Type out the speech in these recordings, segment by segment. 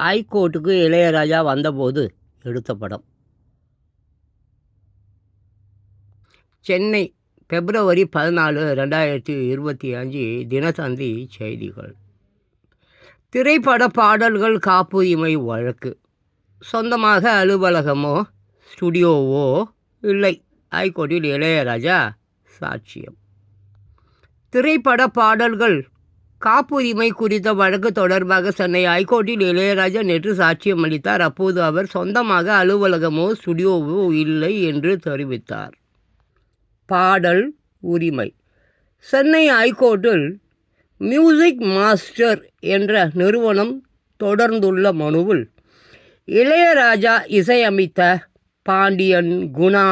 ஹைகோர்ட்டுக்கு இளையராஜா வந்தபோது எடுத்த படம். சென்னை பிப்ரவரி பதினாலு ரெண்டாயிரத்தி இருபத்தி அஞ்சு தினத்தந்தி செய்திகள். திரைப்பட பாடல்கள் காப்புரிமை வழக்கு. சொந்தமாக அலுவலகமோ ஸ்டுடியோவோ இல்லை. ஹைகோர்ட்டில் இளையராஜா சாட்சியம். திரைப்பட பாடல்கள் காப்புரிமை குறித்த வழக்கு தொடர்பாக சென்னை ஹைகோர்ட்டில் இளையராஜா நேற்று சாட்சியம் அளித்தார். அப்போது அவர் சொந்தமாக அலுவலகமோ ஸ்டுடியோவோ இல்லை என்று தெரிவித்தார். பாடல் உரிமை. சென்னை ஹைகோர்ட்டில் மியூசிக் மாஸ்டர் என்ற நிறுவனம் தொடர்ந்துள்ள மனுவில் இளையராஜா இசையமைத்த பாண்டியன் குணா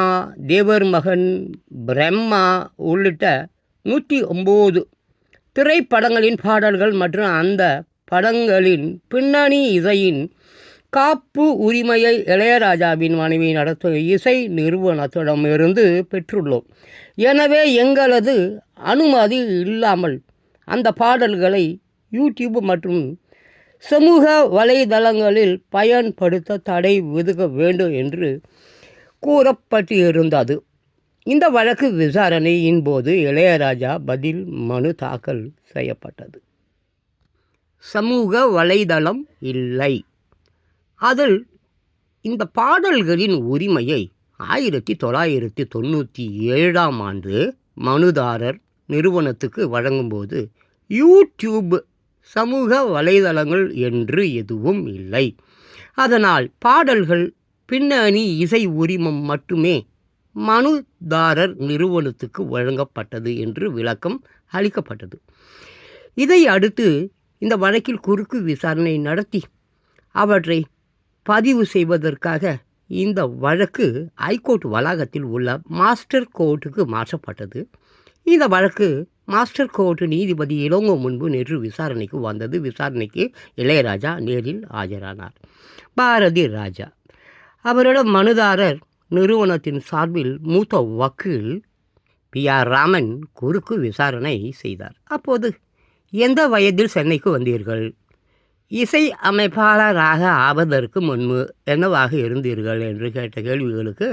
தேவர் மகன் பிரம்மா உள்ளிட்ட நூற்றி ஒம்பது திரைப்படங்களின் பாடல்கள் மற்றும் அந்த படங்களின் பின்னணி இசையின் காப்பு உரிமையை இளையராஜாவின் மனைவி நடத்தும் இசை நிறுவனத்திடமிருந்து பெற்றுள்ளோம். எனவே எங்களது அனுமதி இல்லாமல் அந்த பாடல்களை யூடியூப் மற்றும் சமூக வலைதளங்களில் பயன்படுத்த தடை விதுக வேண்டும் என்று கூறப்பட்டிருந்தது. இந்த வழக்கு விசாரணையின் போது இளையராஜா பதில் மனு தாக்கல் செய்யப்பட்டது. சமூக வலைதளம் இல்லை. அதில் இந்த பாடல்களின் உரிமையை ஆயிரத்தி தொள்ளாயிரத்தி தொண்ணூற்றி ஏழாம் ஆண்டு மனுதாரர் நிறுவனத்துக்கு வழங்கும்போது யூடியூப் சமூக வலைதளங்கள் என்று எதுவும் இல்லை. அதனால் பாடல்கள் பின்னணி இசை உரிமம் மட்டுமே மனுதாரர் நிறுவனத்துக்கு வழங்கப்பட்டது என்று விளக்கம் அளிக்கப்பட்டது. இதை அடுத்து இந்த வழக்கில் குறுக்கு விசாரணை நடத்தி அவற்றை பதிவு செய்வதற்காக இந்த வழக்கு ஐகோர்ட் வளாகத்தில் உள்ள மாஸ்டர் கோர்ட்டுக்கு மாற்றப்பட்டது. இந்த வழக்கு மாஸ்டர் கோர்ட் நீதிபதி இளங்கோ முன்பு நேற்று விசாரணைக்கு வந்தது. விசாரணைக்கு இளையராஜா நேரில் ஆஜரானார். பாரதி ராஜா. அவரிடம் மனுதாரர் நிறுவனத்தின் சார்பில் மூத்த வக்கீல் பி. ஆர். ராமன் குறுக்கு விசாரணை செய்தார். அப்போது எந்த வயதில் சென்னைக்கு வந்தீர்கள்? இசை அமைப்பாளராக ஆவதற்கு முன்பு என்னவாக இருந்தீர்கள்? என்று கேட்ட கேள்விகளுக்கு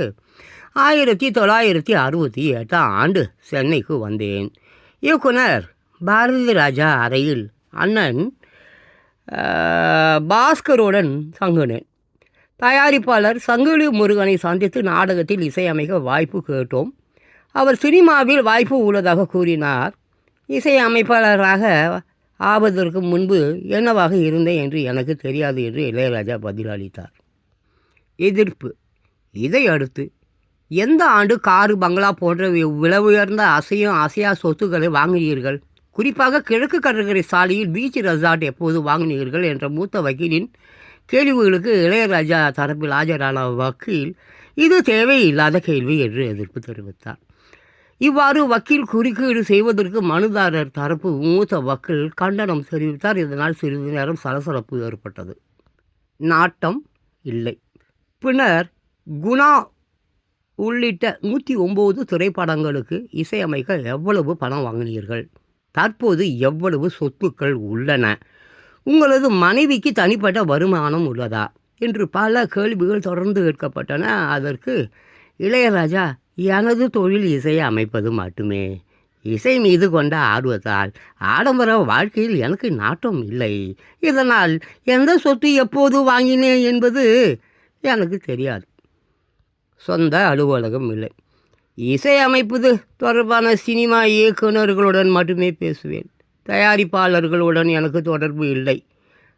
ஆயிரத்தி தொள்ளாயிரத்தி அறுபத்தி எட்டாம் ஆண்டு சென்னைக்கு வந்தேன். இயக்குனர் பாரதி ராஜா அறையில் அண்ணன் பாஸ்கருடன் தங்கினேன். தயாரிப்பாளர் சங்கிலி முருகனை சந்தித்து நாடகத்தில் இசையமைக்க வாய்ப்பு கேட்டோம். அவர் சினிமாவில் வாய்ப்பு உள்ளதாக கூறினார். இசையமைப்பாளராக ஆவதற்கு முன்பு என்னவாக இருந்தேன் என்று எனக்கு தெரியாது என்று இளையராஜா பதிலளித்தார். எதிர்ப்பு. இதை அடுத்து எந்த ஆண்டு காரு பங்களா போன்ற விலை உயர்ந்த அசையும் அசையா சொத்துக்களை வாங்கினீர்கள்? குறிப்பாக கிழக்கு கடற்கரை சாலையில் பீச் ரெசார்ட் எப்போது வாங்கினீர்கள்? என்ற மூத்த வக்கீலின் கேள்விகளுக்கு இளையராஜா தரப்பில் ஆஜரான வக்கீல் இது தேவையில்லாத கேள்வி என்று எதிர்ப்பு தெரிவித்தார். இவ்வாறு வக்கீல் குறுக்கீடு செய்வதற்கு மனுதாரர் தரப்பு மூத்த வக்கீல் கண்டனம் தெரிவித்தார். இதனால் சிறிது நேரம் சலசலப்பு ஏற்பட்டது. நாட்டம் இல்லை. பின்னர் குணா உள்ளிட்ட நூற்றி ஒம்பது திரைப்படங்களுக்கு இசையமைக்க எவ்வளவு பணம் வாங்கினீர்கள்? தற்போது எவ்வளவு சொத்துக்கள் உள்ளன? உங்களது மனைவிக்கு தனிப்பட்ட வருமானம் உள்ளதா? என்று பல கேள்விகள் தொடர்ந்து கேட்கப்பட்டன. அதற்கு இளையராஜா எனது தொழில் இசையை அமைப்பது மட்டுமே. இசை மீது கொண்ட ஆர்வத்தால் ஆடம்பர வாழ்க்கையில் எனக்கு நாட்டம் இல்லை. இதனால் எந்த சொத்து எப்போது வாங்கினேன் என்பது எனக்கு தெரியாது. சொந்த அலுவலகம் இல்லை. இசை அமைப்பது தொடர்பான சினிமா இயக்குநர்களுடன் மட்டுமே பேசுவேன். தயாரிப்பாளர்களுடன் எனக்கு தொடர்பு இல்லை.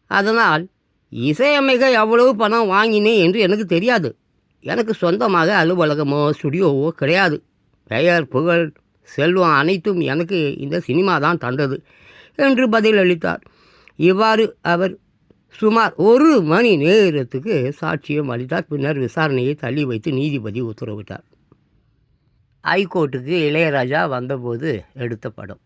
அதனால் இசையமைக்க எவ்வளவு பணம் வாங்கினேன் என்று எனக்கு தெரியாது. எனக்கு சொந்தமாக அலுவலகமோ ஸ்டுடியோவோ கிடையாது. பெயர் புகழ் செல்வம் அனைத்தும் எனக்கு இந்த சினிமா தான் தந்தது என்று பதிலளித்தார். இவ்வாறு அவர் சுமார் ஒரு மணி நேரத்துக்கு சாட்சியம் அளித்தார். பின்னர் விசாரணையை தள்ளி வைத்து நீதிபதி உத்தரவிட்டார். ஹைகோர்ட்டுக்கு இளையராஜா வந்தபோது எடுத்த படம்.